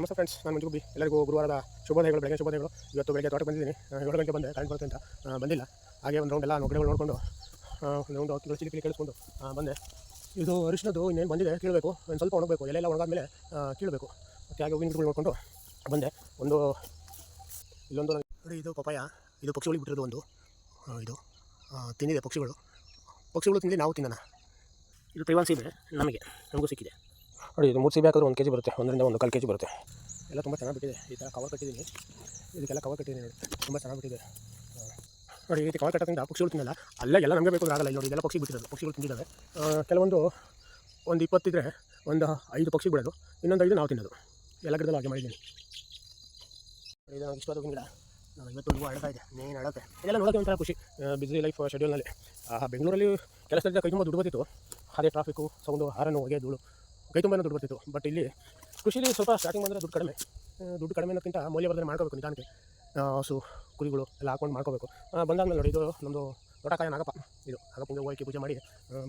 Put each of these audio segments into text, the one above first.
ನಮಸ್ತೆ ಫ್ರೆಂಡ್ಸ್ ನಾನು ಮಂಜು ಎಲ್ಲರಿಗೂ ಗುರುವಾರದ ಶುಭೋದಯಗಳು ಬೆಳಗ್ಗೆ ಶುಭೋದಯಗಳು. ಇವತ್ತು ಬೆಳಗ್ಗೆ ತೋಟಕ್ಕೆ ಬಂದಿದ್ದೀನಿ. ಏಳು ಗಂಟೆ ಬಂದೆ ಕರೆಂಟ್ ಬರುತ್ತೆ ಅಂತ. ಬಂದಿಲ್ಲ. ಹಾಗೆ ಒಂದು ರೌಂಡ್ ಎಲ್ಲ ಗಿಡಗಳು ನೋಡಿಕೊಂಡು ಒಂದು ರೌಂಡ್ ಹತ್ತು ಚಿಲಿ ಪಿಲಿ ಕೇಳಿಸ್ಕೊಂಡು ಬಂದೆ. ಇದು ಅರಿಶಿನದು ಇನ್ನೇನು ಬಂದಿದೆ ಕೀಳಬೇಕು ಒಂದು ಸ್ವಲ್ಪ ಒಣಗಬೇಕು ಎಲ್ಲೆಲ್ಲ ಒಣಗಾದ್ಮೇಲೆ ಕೀಳಬೇಕು. ಮತ್ತು ಹಾಗೆ ಹೂವಿನ ಗಿಡಗಳು ನೋಡಿಕೊಂಡು ಬಂದೆ. ಒಂದು, ಇಲ್ಲೊಂದು ನೋಡಿ, ಇದು ಪಪಾಯ ಇದು ಪಕ್ಷಿಗಳಿಗೆ ಬಿಟ್ಟಿರೋದು ಒಂದು ಇದು ತಿಂದಿದೆ ಪಕ್ಷಿಗಳು. ಪಕ್ಷಿಗಳು ತಿಂದು ನಾವು ತಿನ್ನೋಣ. ಇದು ತೈವಾನ್ ನಮಗೆ, ನಮಗೂ ಸಿಕ್ಕಿದೆ. ನೋಡಿ, ಇದು ಮೂರು ಸಿ ಹಾಕಿದ್ರೆ ಒಂದು ಕೆ ಜಿ ಬರುತ್ತೆ, ಒಂದರಿಂದ ಒಂದು ಕಾಲು ಕೆ ಜಿ ಬರುತ್ತೆ. ಎಲ್ಲ ತುಂಬ ಚೆನ್ನಾಗಿ ಬಿಟ್ಟಿದೆ ಈ ಥರ ಕವರ್ ಕಟ್ಟಿದ್ದೀನಿ. ಇದಕ್ಕೆಲ್ಲ ಕವರ್ ಕಟ್ಟಿದ್ದೀನಿ ನೋಡಿ, ತುಂಬ ಚೆನ್ನಾಗಿ ಬಿಟ್ಟಿದೆ ನೋಡಿ, ಈ ರೀತಿ ಕವರ್ ಕಟ್ಟೋದ್ರಿಂದ ಪಕ್ಷಿಗಳು ತಿನ್ನಲ್ಲ ಅಲ್ಲೇ ಎಲ್ಲ ನಮಗೆ ಬೇಕು ಆಗಲ್ಲ ನೋಡಿ ಎಲ್ಲ ಪಕ್ಷಿ ಬಿಟ್ಟಿರೋದು, ಪಕ್ಷಿಗಳು ತಿಂದಿದ್ದಾವೆ. ಕೆಲವೊಂದು ಒಂದು ಇಪ್ಪತ್ತಿದ್ರೆ ಒಂದು ಐದು ಪಕ್ಷಿ ಬಿಡೋದು, ಇನ್ನೊಂದು ಐದು ನಾವು ತಿನ್ನೋದು. ಎಲ್ಲ ಗಿಡದಲ್ಲೂ ಹಾಗೆ ಮಾಡಿದ್ದೀನಿ. ಇದು ನನಗೆ ಇಷ್ಟವಾದ ಗಿಡ. ಇವತ್ತು ಹೂವು ಅಳ್ತಾ ಇದೆ, ಮೇನ್ ಅಳತೆ. ಇದೆಲ್ಲ ನೋಡೋಕೆ ಒಂಥರ ಖುಷಿ. ಬಿಸಿ ಲೈಫ್ ಶೆಡ್ಯೂಲ್ನಲ್ಲಿ ಬೆಂಗಳೂರಲ್ಲಿ ಕೆಲಸದಿಂದ ಕೈ ತುಂಬ ದುಡ್ಡು ಬರ್ತಿತ್ತು. ಅದೇ ಟ್ರಾಫಿಕ್ಕು ಸೌಂಡು ಹಾರನು ಹೊಗೆ ಧೂಳು ಕೈ ತುಂಬ ದುಡ್ಡು ಬರ್ತಿತ್ತು. ಬಟ್ ಇಲ್ಲಿ ಕೃಷಿಲಿ ಸ್ವಲ್ಪ ಸ್ಟಾರ್ಟಿಂಗ್ ಬಂದರೆ ದುಡ್ಡು ಕಡಿಮೆ. ದುಡ್ಡು ಕಡಿಮೆ ಅನ್ನೋಕ್ಕಿಂತ ಮೌಲ್ಯವರ್ಧನೆ ಮಾಡ್ಕೋಬೇಕು ನಿಧಾನಕ್ಕೆ. ಹಸು, ಕುರಿಗಳು ಎಲ್ಲ ಹಾಕೊಂಡು ಮಾಡ್ಕೋಬೇಕು. ಬಂದಾದ್ಮೇಲೆ ನೋಡಿ, ಇದು ನಮ್ಮದು ತೋಟಕಾಯ ನಾಗಪ್ಪ ಇದು ನಾಗಪ್ಪಂಗೆ ಹೋಗಿ ಪೂಜೆ ಮಾಡಿ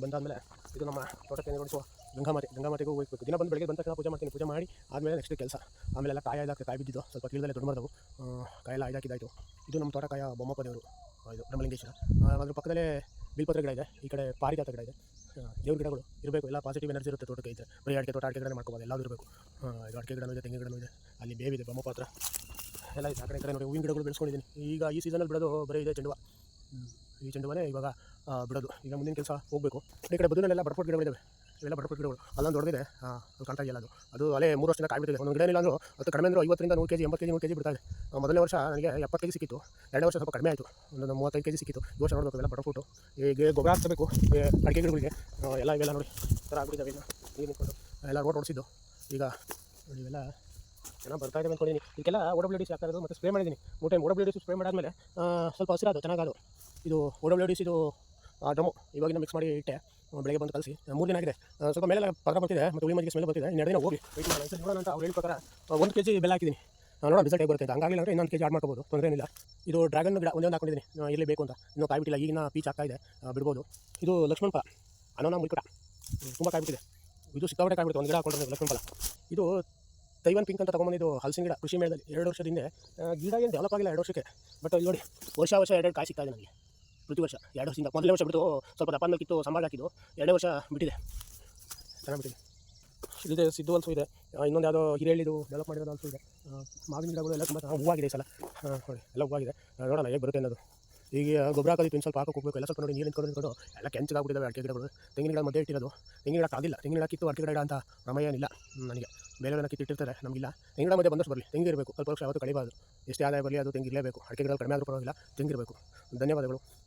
ಬಂದಾದಮೇಲೆ ಇದು ನಮ್ಮ ತೋಟಕ್ಕೆ ನೋಡಿಸುವ ಗಂಗಾಮಾತೆ. ಗಂಗಾಮಾತೆಗೂ ಹೋಗ್ಬೇಕು. ದಿನ ಬಂದು ಬೆಳಗ್ಗೆ ಬಂದ ತಕ್ಷಣ ಪೂಜೆ ಮಾಡ್ತೀನಿ. ಪೂಜೆ ಮಾಡಿ ಆದಮೇಲೆ ನೆಕ್ಸ್ಟ್ ಕೆಲಸ. ಆಮೇಲೆ ಎಲ್ಲ ಕಾಯಿ ಹಾಕಿ ಕಾಯಿ ಬಿದ್ದಿದ್ದು. ಸ್ವಲ್ಪ ಕೀಳದಲ್ಲೇ ದೊಡ್ಡ ಮರದವು ಕಾಯೆಲ್ಲ ಇದಾಕಿದಾಯಿತು ಇದು ನಮ್ಮ ತೋಟಕಾಯ ಬೊಮ್ಮಪ್ಪ ದೇವರು. ಇದು ಬ್ರಹ್ಮಲಿಂಗೇಶ್ವರ. ಅದ್ರ ಪಕ್ಕದಲ್ಲೇ ಬಿಲ್ಪತ್ರ ಗಿಡ ಇದೆ ಈ ಕಡೆ ಪಾರಿಜಾತ ಗಿಡ ಇದೆ. ದೇವ್ರ ಗಿಡಗಳು ಇರಬೇಕು. ಎಲ್ಲ ಪಾಸಿಟಿವ್ ಎನರ್ಜಿ ಇರುತ್ತೆ ತೋಟಕ್ಕೆ ಇದ್ದರೆ ಬರೀ ಅಡಿಕೆ ತೋಟ ಅಡಿಕೆ ಗಿಡ ಮಾಡ್ಕೋಬೋದು. ಎಲ್ಲದೂ ಇರಬೇಕು. ಇದು ಅಡಿಕೆ ಗಿಡನೂ ಇದೆ, ತೆಂಗಿನ ಗಿಡನೂ ಇದೆ. ಅಲ್ಲಿ ಬೇವಿದೆ ಬೊಮ್ಮಪ್ಪ ಹತ್ರ ಎಲ್ಲ ಇದೆ. ಆ ಕಡೆ ನೋಡಿ, ಹೂವಿನ ಗಿಡಗಳು ಬೆಳೆಸ್ಕೊಂಡಿದ್ದೀನಿ. ಈಗ ಈ ಸೀಸನಲ್ಲಿ ಬಿಡೋದು ಬರೀ ಇದೆ ಚೆಂಡುವ. ಈ ಚೆಂಡುವನೇ ಇವಾಗ ಬಿಡೋದು. ಈಗ ಮುಂದಿನ ಕೆಲಸ ಹೋಗಬೇಕು. ಈ ಕಡೆ ಬದುನಲ್ಲೆಲ್ಲ ಬಡಪೋಟ್ ಗಿಡಗಳಿದ್ದಾವೆ ಇವೆಲ್ಲ ಬಡಪಟ್ಟು ಗಿಡಗಳು ಅಲ್ಲೊಂದು ದೊಡ್ಡದಿದೆ. ಆ, ಅದು ಕಾಣ್ತಾ ಇದೆಯಲ್ಲ ಅದು. ಅದು ಅಲ್ಲೇ ಮೂರು ವರ್ಷದಿಂದ ಕಾಯ್ಬಿಟ್ಟಿದೆ ಒಂದು ಗಿಡ ಇಲ್ಲ ಅಂದರೂ ಅದು ಕಡಿಮೆ ಅಂದರೂ ಐವತ್ತರಿಂದ ನೂರು ಕೆ ಜಿ ಎಂಬತ್ತು ಕೆ ಜಿ ನೂರು ಕೆ ಜಿ ಬಿಡ್ತಾ ಇದೆ. ಆ, ಮೊದಲನೇ ವರ್ಷ ನನಗೆ ಎಪ್ಪತ್ತು ಕೆ ಜಿ ಸಿಕ್ಕಿತ್ತು. ಎರಡನೇ ವರ್ಷ ಸ್ವಲ್ಪ ಕಡಿಮೆ ಆಯಿತು. ಒಂದು ಮೂವತ್ತೈದು ಕೆ ಜಿ ಸಿಕ್ಕಿತ್ತು. ಈ ವರ್ಷ ನೋಡಬೇಕು ಎಲ್ಲ ಬಡಪುಟ್ಟು ಈಗ ಗೊಬ್ಬರ ಹಾಕಬೇಕು ಈ ಅಡಿಕೆ ಗಿಡಗಳಿಗೆ. ಎಲ್ಲ ಇವೆಲ್ಲ ನೋಡಿ. ಈ ಥರ ಆಗ್ಬಿಟ್ಟಿದ್ದಾವೆ ಇನ್ನು. ನೀರು ನಿಂತ್ಕೊಂಡು. ಎಲ್ಲ ರೋಡ್ ಓಡಿಸಿದ್ದು. ಈಗ ನೋಡಿ ಇವೆಲ್ಲ ಚೆನ್ನಾಗಿ ಬರ್ತಾ ಇದೆ ಅಂದ್ಕೊಂಡಿದ್ದೀನಿ ಇದಕ್ಕೆಲ್ಲ ಓ ಡಬ್ಲ್ಯೂ ಡಿ ಸಿ ಹಾಕಿರೋದು ಮತ್ತು ಸ್ಪ್ರೇ ಮಾಡಿದ್ದೀನಿ ಮೂರು time O W D spray ಮಾಡಾದ್ಮೇಲೆ ಸ್ವಲ್ಪ ಹಸಿರಾದು ಚೆನ್ನಾಗದು. ಇದು ಓ ಡಿಸ್ ಇದು ಸಿದು ಡ್ರಮ್ಮು. ಇವಾಗಿನ ಮಿಕ್ಸ್ ಮಾಡಿ ಇಟ್ಟೆ. ಬೆಳಗ್ಗೆ ಬಂದು ಕಲಿಸಿ ಮೂರು ದಿನ ಆಗಿದೆ. ಸ್ವಲ್ಪ ಮೇಲೆ ಪದ ಬರ್ತಿದೆ, ಮತ್ತು ಉಳಿ ಮಜ್ಜಿಗೆ ಸ್ಮೆಲ್ ಬರ್ತಿದೆ ಇನ್ನೆರಡು ದಿನ ಹೋಗಿ ವೆಯ್ಟ್ ಮಾಡೋಣ ಸರ್ ನೋಡೋಣ ಅಂತ ಅವ್ರು ಹೇಳಿದ ಪ್ರಕಾರ ಒಂದು ಕೆ ಜಿ ಬೆಲ್ಲ ಹಾಕಿದ್ದೀನಿ ನೋಡೋಣ ರಿಸಲ್ಟ್ ಹೇಗೆ ಬರುತ್ತೆ ಅಂತ. ಹಂಗಾಗಿಲ್ಲ ಅಂದರೆ ಇನ್ನೊಂದು ಕೆ ಜಿ ಆಡ್ ಮಾಡ್ಕೋಬೋದು, ತೊಂದರೆ ಏನಿಲ್ಲ. ಇದು ಡ್ರ್ಯಾಗನ್ ಗಿಡ ಒಂದೇ ಒಂದು ಹಾಕೊಂಡಿದ್ದೀನಿ ಇಲ್ಲಿ ಬೇಕು ಅಂತ. ಇನ್ನೂ ಕಾಯಿ ಬಿಟ್ಟಿಲ್ಲ, ಈಗಿನ ಪೀಚ್ ಆಗ್ತಾ ಇದೆ. ಬಿಡ್ಬೋದು. ಇದು ಲಕ್ಷ್ಮಣ ಫಲ. ಅನೋನ ಮುಲ್ಕುಟ. ತುಂಬ ಕಾಯಿ ಬಿಟ್ಟಿದೆ. ಇದು ಸಿಕ್ಕಾಪಟ್ಟೆ ಕಾಯಿ ಬಿಡುತ್ತೆ, ಒಂದು ಗಿಡ ಹಾಕೊಂಡ್ರೆ ಲಕ್ಷ್ಮಣ ಫಲ. ಇದು ತೈವನ್ ಪಿಂಕ್ ಅಂತ ತೊಗೊಂಬಂದಿದ್ದು ಹಲಸಿನ ಗಿಡ ಕೃಷಿ ಮೇಳದಲ್ಲಿ ಎರಡು ವರ್ಷದಿಂದ ಗಿಡ ಏನು ಡೆವಲಪ್ ಆಗಿಲ್ಲ ಎರಡು ವರ್ಷಕ್ಕೆ. ಬಟ್ ಇಲ್ಲಿ ನೋಡಿ, ವರ್ಷ ವರ್ಷ ಎರಡು ಕಾಯಿ ಸಿಗ್ತಾ ಇದೆ ನನಗೆ. ಪ್ರತಿ ವರ್ಷ. ಎರಡು ವರ್ಷದಿಂದ ಮೊದಲನೇ ವರ್ಷ ಬಿಟ್ಟು ಸ್ವಲ್ಪ ದಪ್ಪ ಕಿತ್ತು ಸಂಬಾಳ ಹಾಕಿದ್ದು. ಎರಡೇ ವರ್ಷ ಬಿಟ್ಟಿದೆ. ಚೆನ್ನಾಗಿ ಬಿಟ್ಟಿದೆ ಇದಿದೆ ಸಿದ್ದು ಅನ್ಸು ಇದೆ. ಇನ್ನೊಂದು ಯಾವುದೋ ಹಿರೇಳಿದು ಡೆವಲಪ್ ಮಾಡಿರೋದು ಹಲ್ಸು ಇದೆ. ಮಾವಿನ ಗಿಡಗಳು ಎಲ್ಲ ತುಂಬ ಹೂವಾಗಿದೆ ಸಲ. ಆ, ನೋಡಿ ಎಲ್ಲ ಹೂವಾಗಿದೆ. ನೋಡೋಣ ಹೇಗೆ ಬರುತ್ತೆ ಅನ್ನೋದು. ಈಗ ಗೊಬ್ಬರ ಹಾಕೋದು ಇನ್ನು ಸ್ವಲ್ಪ ಹಾಕಕ್ಕೆ ಹೋಗ್ಬೇಕು. ಎಲ್ಲ ಸ್ವಲ್ಪ ನೋಡಿ ನೀರು ನಿಂತ್ಕೊಂಡು ನಿಂತ್ಕೊಂಡು ಎಲ್ಲ ಕೆಂಚಗಾಗ್ಬಿಟ್ಟಿದ್ದಾವೆ ಅಡಿಕೆ ಗಿಡಗಳು. ತೆಂಗಿನ ಗಿಡ ಮಧ್ಯೆ ಇಟ್ಟಿರೋದು. ತೆಂಗಿನ ಗಿಡ ಆಗಿಲ್ಲ ತೆಂಗಿನ ಗಿಡ ಕಿತ್ತು ಅಡಿಕೆ ಗಿಡ ಅಂತ ಪ್ರಮೇಯ ಏನಿಲ್ಲ ನನಗೆ. ಬೇರೆ ಬೇರೆ ಕಿತ್ತು ಇಟ್ಟಿರ್ತಾರೆ ನಮಗಿಲ್ಲ. ತೆಂಗಿನ ಗಿಡ ಮಧ್ಯೆ ಬಂದಷ್ಟು ಬರಲಿ. ತೆಂಗಿರಬೇಕು ಸ್ವಲ್ಪ ವರ್ಷ ಯಾವತ್ತು ಕಡಿಬಾರ್ದು. ಎಷ್ಟೇ ಆದಾಯ ಬರಲಿ ಅದು ತೆಂಗಿರಲೇಬೇಕು ಅಡಿಕೆ ಗಿಡ ಕಡಿಮೆ ಆದರೂ ಪರವಾಗಿಲ್ಲ. ತೆಂಗಿರಬೇಕು ಧನ್ಯವಾದಗಳು.